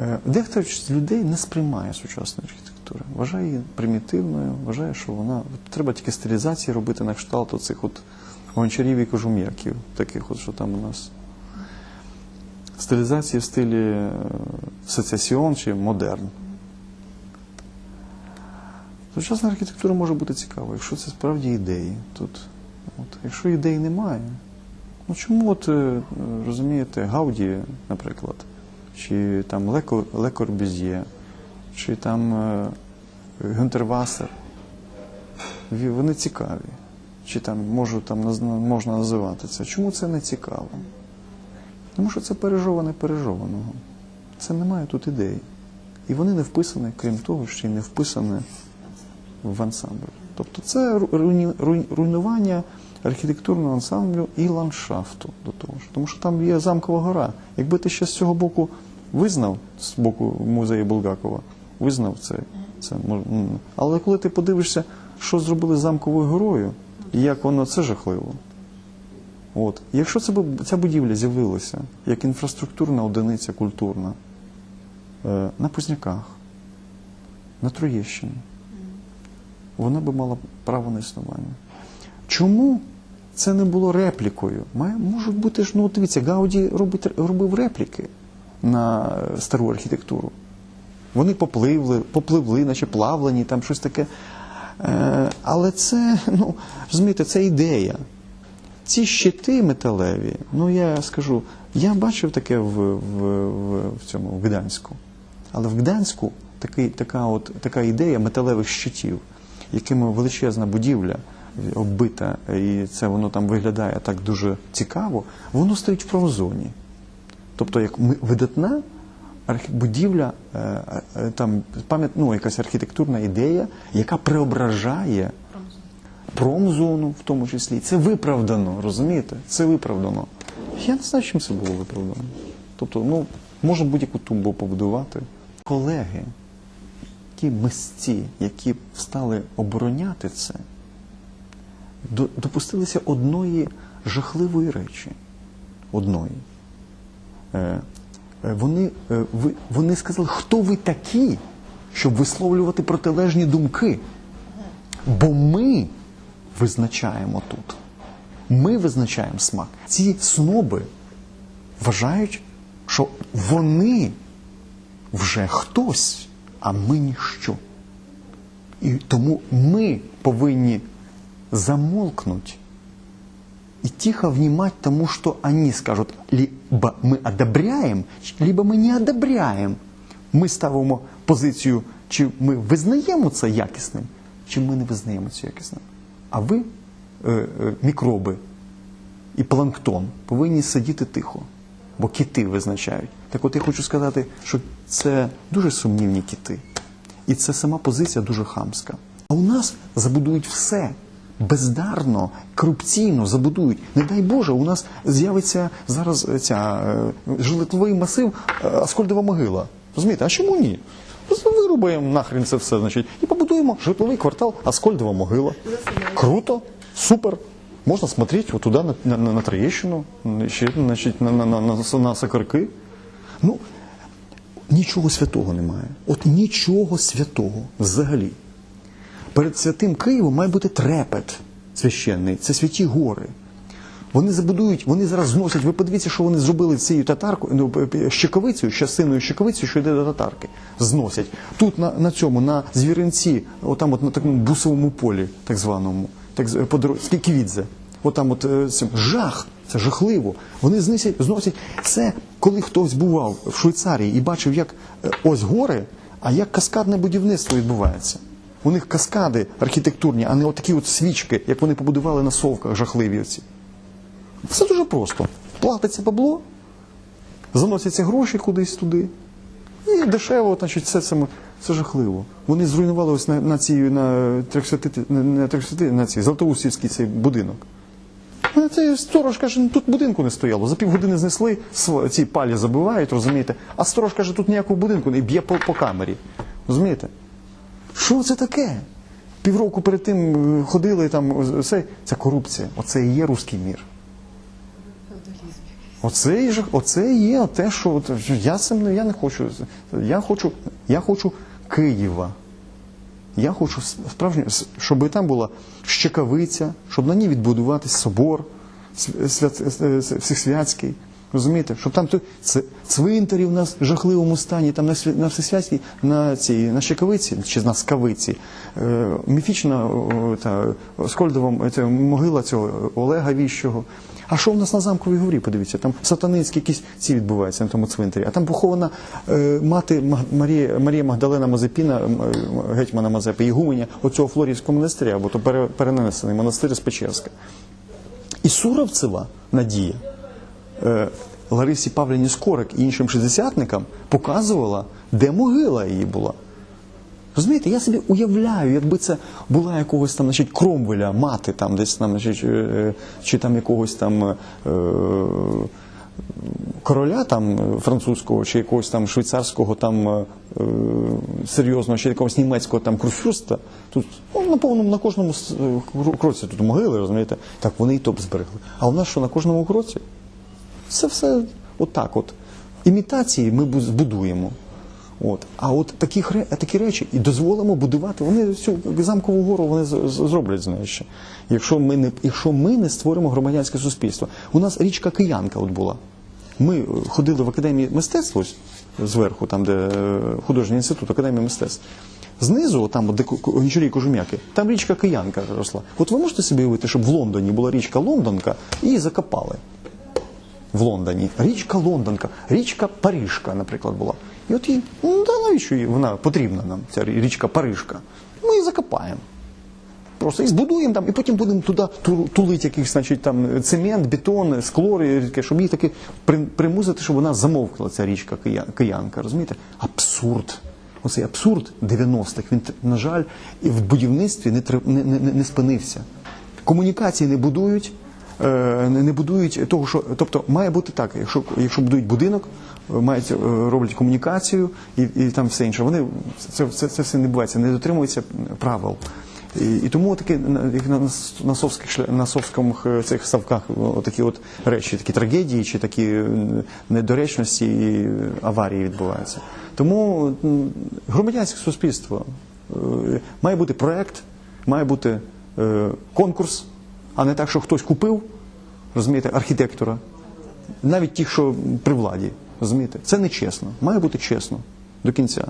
Е, Дехто з людей не сприймає сучасної архітектури, вважає її примітивною, вважає, що вона треба тільки стилізації робити на кшталт оцих от гончарів і кожум'яків, таких от, що там у нас. Стилізації в стилі е, сецесіон чи модерн. Сучасна архітектура може бути цікава, якщо це справді ідеї. Тут, от, якщо ідей немає, ну чому от, е, розумієте, Гауді, наприклад, чи там Ле чи там е, Гюнтер Вассер, вони цікаві. Чи там можу, там можна називати це. Чому це не цікаво? Тому що це пережоване пережованого. Це немає тут ідей. І вони не вписані, крім того, що й не вписані в ансамбль. Тобто це руйнування архітектурного ансамблю і ландшафту до того ж. Тому що там є замкова гора. Якби ти ще з цього боку визнав, з боку музею Булгакова, визнав це. це. Але коли ти подивишся, що зробили з замковою горою, і як воно це жахливо. От. Якщо це, ця будівля з'явилася як інфраструктурна одиниця культурна е, на Позняках, на Троєщині, вона би мала право на існування. Чому це не було реплікою? Має, можуть бути ж, ну дивіться, Гауді робить, робив репліки на стару архітектуру. Вони попливли, попливли, наче плавлені, там щось таке. Е, але це, ну, розумієте, це ідея. Ці щити металеві, ну я скажу, я бачив таке в, в, в, в цьому в Гданську. Але в Гданську такий, така, от, така ідея металевих щитів, якими величезна будівля оббита, і це воно там виглядає так дуже цікаво, воно стоїть в промзоні. Тобто, як видатна будівля, е, е, там пам'ят, ну, якась архітектурна ідея, яка преображає промзону в тому числі. Це виправдано, розумієте? Це виправдано. Я не знаю, чим це було виправдано. Тобто, ну, можна будь-яку тумбу побудувати. Колеги, ті мисці, які стали обороняти це, допустилися одної жахливої речі. Одної. Е, е, Вони, е, вони сказали, хто ви такі, щоб висловлювати протилежні думки? Бо ми визначаємо тут. Ми визначаємо смак. Ці сноби вважають, що вони вже хтось, а ми ніщо. І тому ми повинні замолкнути и тихо внимать тому, что они скажут, либо ми одобряем, либо ми не одобряем. Ми ставимо позицію, чи ми визнаємо це якісним, чи ми не визнаємо це якісним. А ви, е, е, мікроби і планктон, повинні сидіти тихо, бо кити визначають. Так от я хочу сказати, що це дуже сумнівні кити. І це сама позиція дуже хамська. А у нас забудують все. Бездарно, корупційно забудують. Не дай Боже, у нас з'явиться зараз ця е, житловий масив е, Аскольдова могила. Розумієте, а чому ні? Вирубаємо нахрен це все, значить, і побудуємо житловий квартал Аскольдова могила. Круто, супер. Можна смотреть вот туда, на, на, на, Троєщину, ще, значить, на, на, на, на, на Сокирки. Ну, нічого святого немає. От нічого святого взагалі. Перед святим Києвом має бути трепет священний, це святі гори. Вони забудують, вони зараз зносять. Ви подивіться, що вони зробили цією татаркою, ну, щековицею, щасиною щековицею, що йде до татарки. Зносять. Тут на, на цьому, на звіринці, отам от на такому бусовому полі, так званому, так по дорозі, скільки відзе. Отам от е, цим жах, це жахливо. Вони зносять, зносять. Це коли хтось бував в Швейцарії і бачив, як е, ось гори, а як каскадне будівництво відбувається. У них каскади архітектурні, а не отакі от свічки, як вони побудували на совках жахливі оці. Все дуже просто. Платиться бабло, заносяться гроші кудись туди. І дешево, значить, все це, це жахливо. Вони зруйнували ось на, на цій на 300, на, на 300, на цій Златоустівський цей будинок. А Цей сторож каже, ну тут будинку не стояло. За півгодини знесли, ці палі забивають, розумієте? А сторож каже, тут ніякого будинку не б'є по, по камері. Розумієте? Що це таке? Півроку перед тим е, ходили там, е. Це корупція. Оце і є руський мір. Оце, оце є те, що я цим я не хочу. Я хочу, я хочу Києва. Я хочу справжньо, щоб там була щекавиця, щоб на ній відбудуватись собор свят, свят, е, всесвятський. Розумієте, щоб там цвинтарі в нас в жахливому стані, там на, на на цій на щекавиці чи на скавиці. Е, міфічна о, та Скольдова ця могила цього Олега Віщого. А що в нас на замковій горі? Подивіться, там сатаницькі якісь ці відбуваються на тому цвинтарі. А там похована е, мати Марія, Марія Магдалена Мазепіна, е, гетьмана Мазепи, Ігуменя оцього Флорівського монастиря, або то перенесений монастир з Печерська. І Суровцева Надія е, Ларисі Павлівні Скорик і іншим шістдесятникам показувала, де могила її була. Розумієте, я собі уявляю, якби це була якогось там, значить, Кромвеля, мати там десь там, значить, е, е, чи там якогось там е, короля там е, французького, чи якогось там швейцарського там е, е, серйозного, чи якогось німецького там курфюрста, тут ну, на повному на кожному е, кроці тут могили, розумієте, так вони і топ зберегли. А у нас що на кожному кроці? Це все отак от. Імітації ми збудуємо. От. А от такі, такі речі і дозволимо будувати, вони всю замкову гору вони зроблять з нею ще. Якщо ми, не, якщо ми не створимо громадянське суспільство. У нас річка Киянка от була. Ми е, ходили в академії мистецтв ось зверху, там, де е, художній інститут, академія мистецтв. Знизу, там, де гончарі кожум'яки, там річка Киянка росла. От ви можете собі уявити, щоб в Лондоні була річка Лондонка і її закопали в Лондоні. Річка Лондонка, річка Парижка, наприклад, була. І от їй, ну, та навіщо вона потрібна нам, ця річка Парижка? Ми її закопаємо. Просто і збудуємо там, і потім будемо туди ту- тулити якийсь, значить, там цемент, бетон, скло, і щоб її таки при- примусити, щоб вона замовкла, ця річка киянка. Розумієте? Абсурд. Оцей абсурд 90-х, він, на жаль, і в будівництві не, не, не, не спинився. Комунікації не будують, не не будують того, що тобто має бути так, якщо, якщо будують будинок, е, мають е, роблять комунікацію і, і там все інше. Вони це, це, це все не бувається, не дотримуються правил. І, і тому такі на- як на на совських на совському е, цих ставках такі от речі, такі трагедії чи такі е, недоречності і е, аварії відбуваються. Тому громадянське суспільство е, має бути проект, має бути е, конкурс, а не так, що хтось купив, розумієте, архітектора, навіть ті, що при владі, розумієте, це не чесно. Має бути чесно до кінця.